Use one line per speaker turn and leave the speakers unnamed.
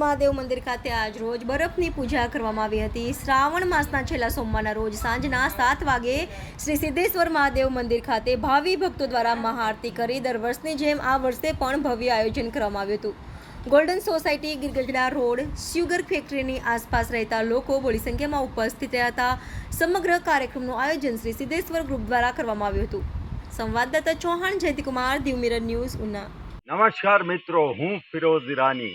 મહાદેવ મંદિર ખાતે આજ રોજ બરફની પૂજા કરવામાં આવી હતી. શ્રાવણ માસના છેલ્લા સોમવારના રોજ સાંજના સાત વાગે શ્રી સિદ્ધેશ્વર મહાદેવ મંદિર ખાતે ભાવિ ભક્તો દ્વારા મહાઆરતી કરી દર વર્ષની જેમ આ વર્ષે પણ ભવ્ય આયોજન કરવામાં આવ્યું હતું. Golden society Girgajda road sugar ફેક્ટરીની આસપાસ રહેતા લોકો બોડી સંખ્યામાં ઉપસ્થિત રહ્યા હતા. સમગ્ર કાર્યક્રમનું આયોજન શ્રી સિદ્ધેશ્વર ગ્રુપ દ્વારા કરવામાં આવ્યું હતું. સંવાદદાતા ચૌહાણ, જયંતિકુમાર દીવ ન્યૂઝ ઉના.
નમસ્કાર મિત્રો, હું ફિરોઝ ઈરાની.